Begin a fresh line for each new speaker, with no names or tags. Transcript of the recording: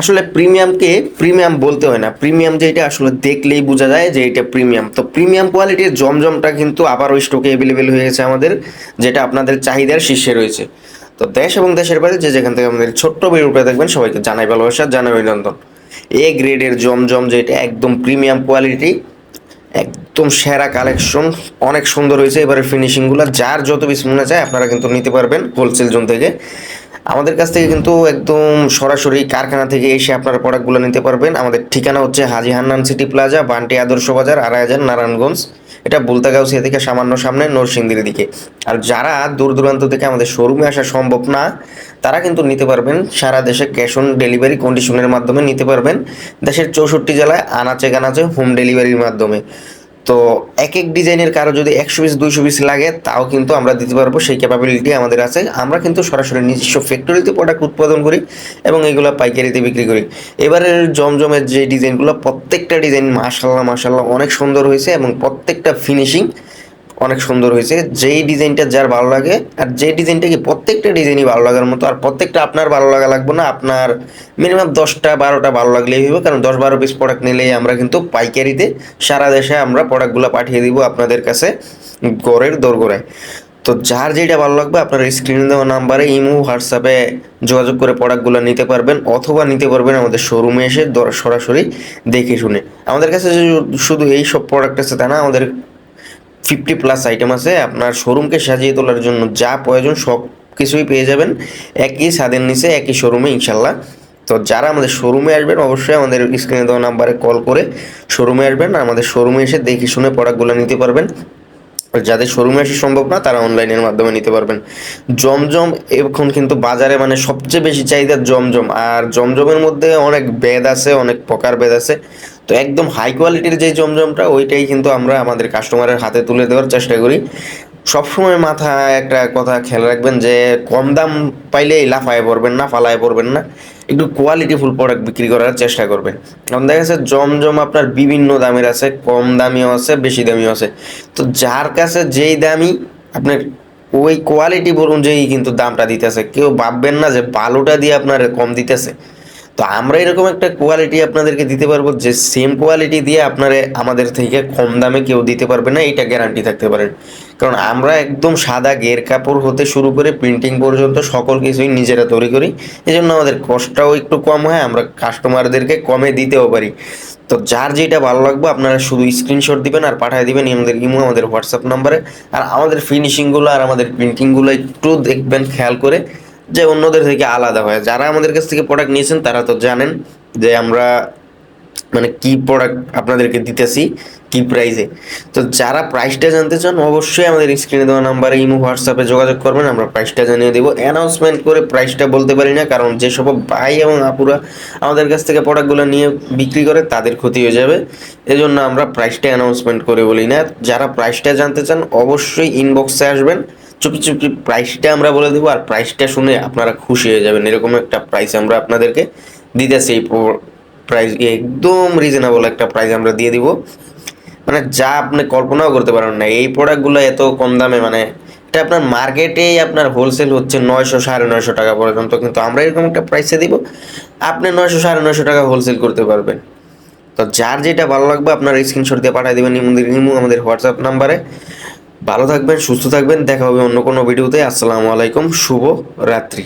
আসলে প্রিমিয়ামকে প্রিমিয়াম বলতে হয় না। প্রিমিয়াম যেটা আসলে দেখলেই বোঝা যায় যে এটা প্রিমিয়াম। তো প্রিমিয়াম কোয়ালিটির জমজমটা কিন্তু আবারও স্টকে অ্যাভেলেবেল হয়ে গেছে আমাদের, যেটা আপনাদের চাহিদার শীর্ষে রয়েছে। তো দেশ এবং দেশের বাইরে যে যেখান থেকে আমাদের ছোট্ট ভিডিওটা দেখবেন, সবাইকে জানাই ভালোবাসা, জানাই অভিনন্দন। এ গ্রেডের জমজম যেটা একদম প্রিমিয়াম কোয়ালিটি, একদম সেরা কালেকশন অনেক সুন্দর হয়েছে। এবারে ফিনিশিংগুলো যার যত পিস মনে চায় আপনারা কিন্তু নিতে পারবেন হোলসেল জোন থেকে। আমাদের কাছ থেকে কিন্তু একদম সরাসরি কারখানা থেকে এসে আপনারা প্রোডাক্টগুলো নিতে পারবেন। আমাদের ঠিকানা হচ্ছে হাজি হান্নান সিটি প্লাজা, বান্টি আদর্শ বাজার আড়াই হাজার নারায়ণগঞ্জ। এটা বুলতাগাউসিয়া থেকে সামান্য সামনে, নরসিংদীর দিকে। আর যারা দূর দূরান্ত থেকে আমাদের শোরুমে আসা সম্ভব না, তারা কিন্তু নিতে পারবেন। সারা দেশে ক্যাশ অন ডেলিভারি কন্ডিশনের মাধ্যমে নিতে পারবেন। দেশের চৌষট্টি জেলায় আনাচে কানাচে হোম ডেলিভারির মাধ্যমে। তো এক এক ডিজাইনের কারও যদি একশো পিস দুইশো পিস লাগে, তাও কিন্তু আমরা দিতে পারব, সেই ক্যাপাবিলিটি আমাদের আছে। আমরা কিন্তু সরাসরি নিজস্ব ফ্যাক্টরিতে প্রোডাক্ট উৎপাদন করি এবং এগুলো পাইকারিতে বিক্রি করি। এবারের জমজমের যে ডিজাইনগুলো, প্রত্যেকটা ডিজাইন মাসাল্লাহ মাসাল্লাহ অনেক সুন্দর হয়েছে এবং প্রত্যেকটা ফিনিশিং অনেক সুন্দর হয়েছে। যেই ডিজাইনটা যার ভালো লাগে, আর যে ডিজাইনটা কি প্রত্যেকটা ডিজাইনই ভালো লাগার মতো, আর প্রত্যেকটা আপনার ভালো লাগা লাগবে না, আপনার মিনিমাম দশটা বারোটা ভালো লাগলেই হবে কারণ দশ বারো পিস প্রোডাক্ট নিলেই আমরা কিন্তু পাইকারিতে সারা দেশে আমরা প্রোডাক্টগুলো পাঠিয়ে দিব আপনাদের কাছে গড়ের দোরগোড়ায়। তো যার যেটা ভালো লাগবে আপনার স্ক্রিনে দেওয়া নাম্বারে, ইমো হোয়াটসঅ্যাপে যোগাযোগ করে প্রোডাক্টগুলো নিতে পারবেন, অথবা নিতে পারবেন আমাদের শোরুমে এসে সরাসরি দেখে শুনে। আমাদের কাছে শুধু এই সব প্রোডাক্ট আছে তা না, আমাদের ফিফটি প্লাস আইটেম আছে। আপনার শোরুমকে সাজিয়ে তোলার জন্য যা প্রয়োজন সব কিছুই পেয়ে যাবেন। একই ছাদের নিচে, একই শোরুমে ইনশাল্লাহ। তো যারা আমাদের শোরুমে আসবেন, অবশ্যই আমাদের স্ক্রিনে দেওয়া নাম্বারে কল করে শোরুমে আসবেন। আমাদের শোরুমে এসে দেখে শুনে প্রোডাক্টগুলো নিতে পারবেন। আর যাদের শোরুমে আসা সম্ভব না, তারা অনলাইনের মাধ্যমে নিতে পারবেন। জমজম এখন কিন্তু বাজারে মানে সবচেয়ে বেশি চাহিদা জমজম। আর জমজমের মধ্যে অনেক বেদ আছে, অনেক প্রকার বেদ আছে। তো একদম হাই কোয়ালিটির যে জমজমটা, ওইটাই কিন্তু আমরা আমাদের কাস্টমারের হাতে তুলে দেওয়ার চেষ্টা করি। সবসময় মাথায় একটা কথা খেয়াল রাখবেন যে, কম দাম পাইলেই লাফায় পড়বেন না, ফালায় পড়বেন না। একটু কোয়ালিটিফুল প্রোডাক্ট বিক্রি করার চেষ্টা করবেন। কারণ দেখা যাচ্ছে জমজম আপনার বিভিন্ন দামের আছে, কম দামিও আছে, বেশি দামিও আছে। তো যার কাছে যেই দামি, আপনার ওই কোয়ালিটি অনুযায়ী কিন্তু দামটা দিতেছে, কেউ ভাববেন না যে বালুটা দিয়ে আপনার কম দিতেছে। তো আমরা এরকম একটা কোয়ালিটি আপনাদেরকে দিতে পারব, যে সেম কোয়ালিটি দিয়ে আপনারা আমাদের থেকে কম দামে কেউ দিতে পারবে না, এটা গ্যারান্টি থাকতে পারেন কারণ আমরা একদম সাদা গের কাপড় হতে শুরু করে প্রিন্টিং পর্যন্ত সকল কিছুই নিজেরা তৈরি করি। এই জন্য আমাদের কষ্টটাও একটু কম হয়, আমরা কাস্টমারদেরকে কমে দিতেও পারি। তো যার যেটা ভালো লাগবে, আপনারা শুধু স্ক্রিনশট দিবেন আর পাঠিয়ে দিবেন আমাদের ইমো, আমাদের হোয়াটসঅ্যাপ নাম্বারে আর আমাদের ফিনিশিংগুলো আর আমাদের প্রিন্টিংগুলো একটু দেখবেন, খেয়াল করে। যে অন্যদের থেকে আলাদা হয়। যারা আমাদের কাছ থেকে প্রোডাক্ট নিয়েছেন, তারা তো জানেন যে আমরা মানে কি প্রোডাক্ট আপনাদেরকে দিতেছি, কি প্রাইসে তো যারা প্রাইসটা জানতে চান, অবশ্যই আমাদের স্ক্রিনে দেওয়া নাম্বারে ইমো হোয়াটসঅ্যাপে যোগাযোগ করবেন, আমরা প্রাইসটা জানিয়ে দেবো। অ্যানাউন্সমেন্ট করে প্রাইসটা বলতে পারি না, কারণ যে সব ভাই এবং আপুরা আমাদের কাছ থেকে প্রোডাক্টগুলো নিয়ে বিক্রি করে, তাদের ক্ষতি হয়ে যাবে। এজন্য আমরা প্রাইসটা অ্যানাউন্সমেন্ট করে বলি না। যারা প্রাইসটা জানতে চান, অবশ্যই ইনবক্সে আসবেন। চুপি চুপি প্রাইসটা আমরা বলে দেবো আর প্রাইসটা শুনে আপনারা খুশি হয়ে যাবেন। এরকম একটা প্রাইস আমরা আপনাদেরকে দিতেছি। এই প্রাইস একদম রিজনেবল একটা প্রাইস আমরা দিয়ে দিব। মানে যা আপনি কল্পনাও করতে পারেন না, এই প্রোডাক্টগুলো এত কম দামে মানে এটা আপনার মার্কেটেই আপনার হোলসেল হচ্ছে নয়শো, সাড়ে নয়শো টাকা পর্যন্ত, কিন্তু আমরা এরকম একটা প্রাইসে দিব, আপনি নয়শো, সাড়ে নয়শো টাকা হোলসেল করতে পারবেন। তো যার যেটা ভালো লাগবে আপনার স্ক্রিনশট দিয়ে পাঠিয়ে দেবেন ইমু আমাদের হোয়াটসঅ্যাপ নাম্বারে ভালো থাকবেন সুস্থ থাকবেন দেখা হবে অন্য কোনো ভিডিওতে। আসসালামু আলাইকুম শুভ রাত্রি।